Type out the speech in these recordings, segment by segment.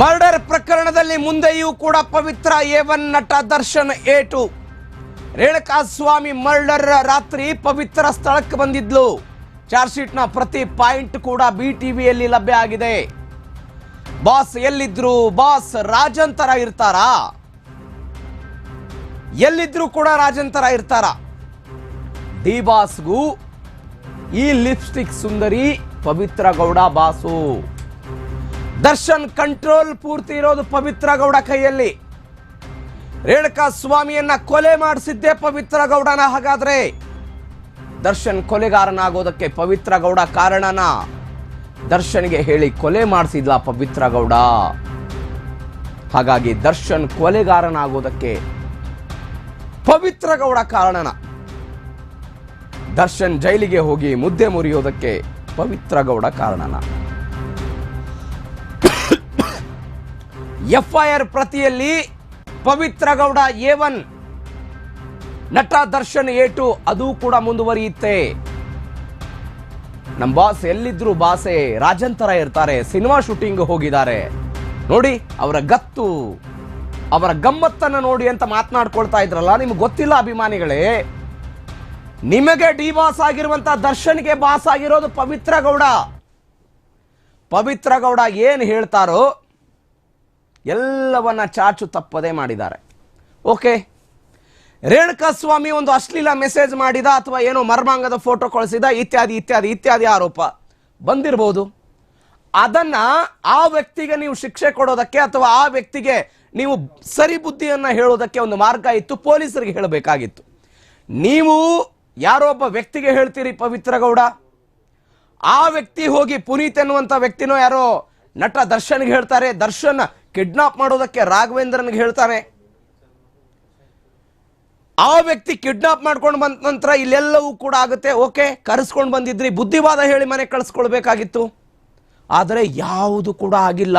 Murder ಪ್ರಕರಣದಲ್ಲಿ ಮುಂದೆಯೂ ಕೂಡ ಪವಿತ್ರ ಏವನ್ ನಟ ದರ್ಶನ್ ಏಟು ರೇಣುಕಾ ಸ್ವಾಮಿ ಮರ್ಡರ್ ರಾತ್ರಿ ಪವಿತ್ರ ಸ್ಥಳಕ್ಕೆ ಬಂದಿದ್ಲು. ಚಾರ್ಜ್ನ ಪ್ರತಿ ಪಾಯಿಂಟ್ ಕೂಡ ಬಿ ಟಿವಿಯಲ್ಲಿ ಲಭ್ಯ ಆಗಿದೆ. ಬಾಸ್ ಎಲ್ಲಿದ್ರು ಬಾಸ್ ರಾಜಂತರ ಇರ್ತಾರಾ? ಎಲ್ಲಿದ್ರು ಕೂಡ ರಾಜಂತರ ಇರ್ತಾರ? ಡಿ ಬಾಸ್ಗೂ ಈ ಲಿಪ್ಸ್ಟಿಕ್ ಸುಂದರಿ ಪವಿತ್ರ ಗೌಡ ಬಾಸು. ದರ್ಶನ್ ಕಂಟ್ರೋಲ್ ಪೂರ್ತಿ ಇರೋದು ಪವಿತ್ರ ಗೌಡ ಕೈಯಲ್ಲಿ. ರೇಣುಕಾ ಸ್ವಾಮಿಯನ್ನ ಕೊಲೆ ಮಾಡಿಸಿದ್ದೇ ಪವಿತ್ರ ಗೌಡನ ಹಾಗಾದ್ರೆ. ದರ್ಶನ್ ಕೊಲೆಗಾರನಾಗೋದಕ್ಕೆ ಪವಿತ್ರ ಗೌಡ ಕಾರಣನ? ದರ್ಶನ್ಗೆ ಹೇಳಿ ಕೊಲೆ ಮಾಡಿಸಿದ್ಲ ಪವಿತ್ರ ಗೌಡ ಹಾಗಾಗಿ ದರ್ಶನ್ ಕೊಲೆಗಾರನಾಗೋದಕ್ಕೆ ಪವಿತ್ರ ಗೌಡ ಕಾರಣನ? ದರ್ಶನ್ ಜೈಲಿಗೆ ಹೋಗಿ ಮುದ್ದೆ ಮುರಿಯೋದಕ್ಕೆ ಪವಿತ್ರ ಗೌಡ ಕಾರಣನ? ಎಫ್ಐಆರ್ ಪ್ರತಿಯಲ್ಲಿ ಪವಿತ್ರ ಗೌಡ ಎ ಒನ್ ನಟ ದರ್ಶನ್ ಎ ಟು ಅದು ಕೂಡ ಮುಂದುವರಿಯುತ್ತೆ. ನಮ್ಮ ಬಾಸ್ ಎಲ್ಲಿದ್ರು ಬಾಸೆ ರಾಜಂತರ ಇರ್ತಾರೆ, ಸಿನಿಮಾ ಶೂಟಿಂಗ್ ಹೋಗಿದ್ದಾರೆ. ನೋಡಿ, ಅವರ ಗತ್ತು, ಅವರ ಗಮ್ಮತ್ತನ್ನು ನೋಡಿ ಅಂತ ಮಾತನಾಡ್ಕೊಳ್ತಾ ಇದ್ರಲ್ಲ, ನಿಮ್ಗೆ ಗೊತ್ತಿಲ್ಲ ಅಭಿಮಾನಿಗಳೇ? ನಿಮಗೆ ಡಿ ಬಾಸ್ ಆಗಿರುವಂತ ದರ್ಶನ್ಗೆ ಬಾಸ್ ಆಗಿರೋದು ಪವಿತ್ರ ಗೌಡ. ಪವಿತ್ರ ಗೌಡ ಏನು ಹೇಳ್ತಾರೋ ಎಲ್ಲವನ್ನ ಚಾಚು ತಪ್ಪದೆ ಮಾಡಿದ್ದಾರೆ. ಓಕೆ ರೇಣುಕಾ ಸ್ವಾಮಿ ಒಂದು ಅಶ್ಲೀಲ ಮೆಸೇಜ್ ಮಾಡಿದ ಅಥವಾ ಏನೋ ಮರ್ಮಾಂಗದ ಫೋಟೋ ಕಳಿಸಿದ, ಇತ್ಯಾದಿ ಇತ್ಯಾದಿ ಇತ್ಯಾದಿ ಆರೋಪ. ಬಂದಿರಬಹುದು ಅದನ್ನ ಆ ವ್ಯಕ್ತಿಗೆ ನೀವು ಶಿಕ್ಷೆ ಕೊಡೋದಕ್ಕೆ ಅಥವಾ ಆ ವ್ಯಕ್ತಿಗೆ ನೀವು ಸರಿ ಬುದ್ಧಿಯನ್ನ ಹೇಳೋದಕ್ಕೆ ಒಂದು ಮಾರ್ಗ ಇತ್ತು, ಪೊಲೀಸರಿಗೆ ಹೇಳಬೇಕಾಗಿತ್ತು. ನೀವು ಯಾರೋ ಒಬ್ಬ ವ್ಯಕ್ತಿಗೆ ಹೇಳ್ತೀರಿ ಪವಿತ್ರ ಗೌಡ? ಆ ವ್ಯಕ್ತಿ ಹೋಗಿ ಪುನೀತ್ ಎನ್ನುವಂಥ ವ್ಯಕ್ತಿನೋ ಯಾರೋ ನಟ ದರ್ಶನ್ಗೆ ಹೇಳ್ತಾರೆ, ದರ್ಶನ್ ಕಿಡ್ನಾಪ್ ಮಾಡೋದಕ್ಕೆ ರಾಘವೇಂದ್ರನ್ಗೆ ಹೇಳ್ತಾನೆ. ಆ ವ್ಯಕ್ತಿ ಕಿಡ್ನಾಪ್ ಮಾಡ್ಕೊಂಡು ಬಂದ ನಂತರ ಇಲ್ಲೆಲ್ಲವೂ ಕೂಡ ಆಗುತ್ತೆ. ಓಕೆ, ಕರೆಸ್ಕೊಂಡು ಬಂದಿದ್ರಿ, ಬುದ್ಧಿವಾದ ಹೇಳಿ ಮನೆ ಕಳಿಸ್ಕೊಳ್ಬೇಕಾಗಿತ್ತು. ಆದರೆ ಯಾವುದು ಕೂಡ ಆಗಿಲ್ಲ.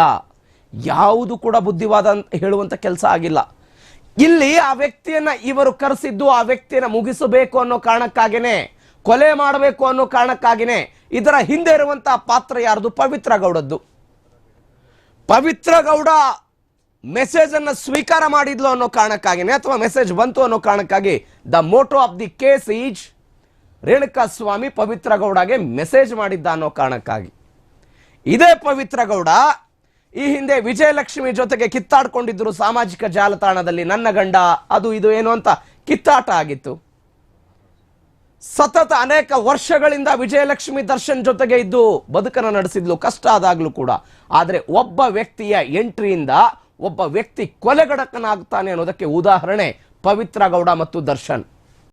ಯಾವುದು ಕೂಡ ಬುದ್ಧಿವಾದ ಅಂತ ಹೇಳುವಂತ ಕೆಲಸ ಆಗಿಲ್ಲ. ಇಲ್ಲಿ ಆ ವ್ಯಕ್ತಿಯನ್ನು ಇವರು ಕರೆಸಿದ್ದು ಆ ವ್ಯಕ್ತಿಯನ್ನು ಮುಗಿಸಬೇಕು ಅನ್ನೋ ಕಾರಣಕ್ಕಾಗಿನೇ, ಕೊಲೆ ಮಾಡಬೇಕು ಅನ್ನೋ ಕಾರಣಕ್ಕಾಗಿನೇ ಇದರ ಹಿಂದೆ ಇರುವಂತಹ ಪಾತ್ರ ಯಾರ್ದು? ಪವಿತ್ರ ಗೌಡದ್ದು. ಪವಿತ್ರ ಗೌಡ ಮೆಸೇಜ್ ಅನ್ನು ಸ್ವೀಕಾರ ಮಾಡಿದ್ಲು ಅನ್ನೋ ಕಾರಣಕ್ಕಾಗಿನೇ ಅಥವಾ ಮೆಸೇಜ್ ಬಂತು ಅನ್ನೋ ಕಾರಣಕ್ಕಾಗಿ the motto of the case is Renuka Swamy Pavithra ಗೌಡಗೆ message ಮಾಡಿದ್ದ ಅನ್ನೋ ಕಾರಣಕ್ಕಾಗಿ. ಇದೇ ಪವಿತ್ರ ಗೌಡ ಈ ಹಿಂದೆ ವಿಜಯಲಕ್ಷ್ಮಿ ಜೊತೆಗೆ ಕಿತ್ತಾಡ್ಕೊಂಡಿದ್ರು ಸಾಮಾಜಿಕ ಜಾಲತಾಣದಲ್ಲಿ ನನ್ನ ಗಂಡ, ಅದು ಇದು ಏನು ಅಂತ ಕಿತ್ತಾಟ ಆಗಿತ್ತು. ಸತತ ಅನೇಕ ವರ್ಷಗಳಿಂದ ವಿಜಯಲಕ್ಷ್ಮಿ ದರ್ಶನ್ ಜೊತೆಗೆ ಇದ್ದು ಬದುಕನ್ನು ನಡೆಸಿದ್ಲು. ಕಷ್ಟ ಆದಾಗ್ಲೂ ಕೂಡ. ಆದರೆ ಒಬ್ಬ ವ್ಯಕ್ತಿಯ ಎಂಟ್ರಿಯಿಂದ ಒಬ್ಬ ವ್ಯಕ್ತಿ ಕೊಲೆಗಡಕನಾಗ್ತಾನೆ ಅನ್ನೋದಕ್ಕೆ ಉದಾಹರಣೆ ಪವಿತ್ರ ಗೌಡ ಮತ್ತು ದರ್ಶನ್.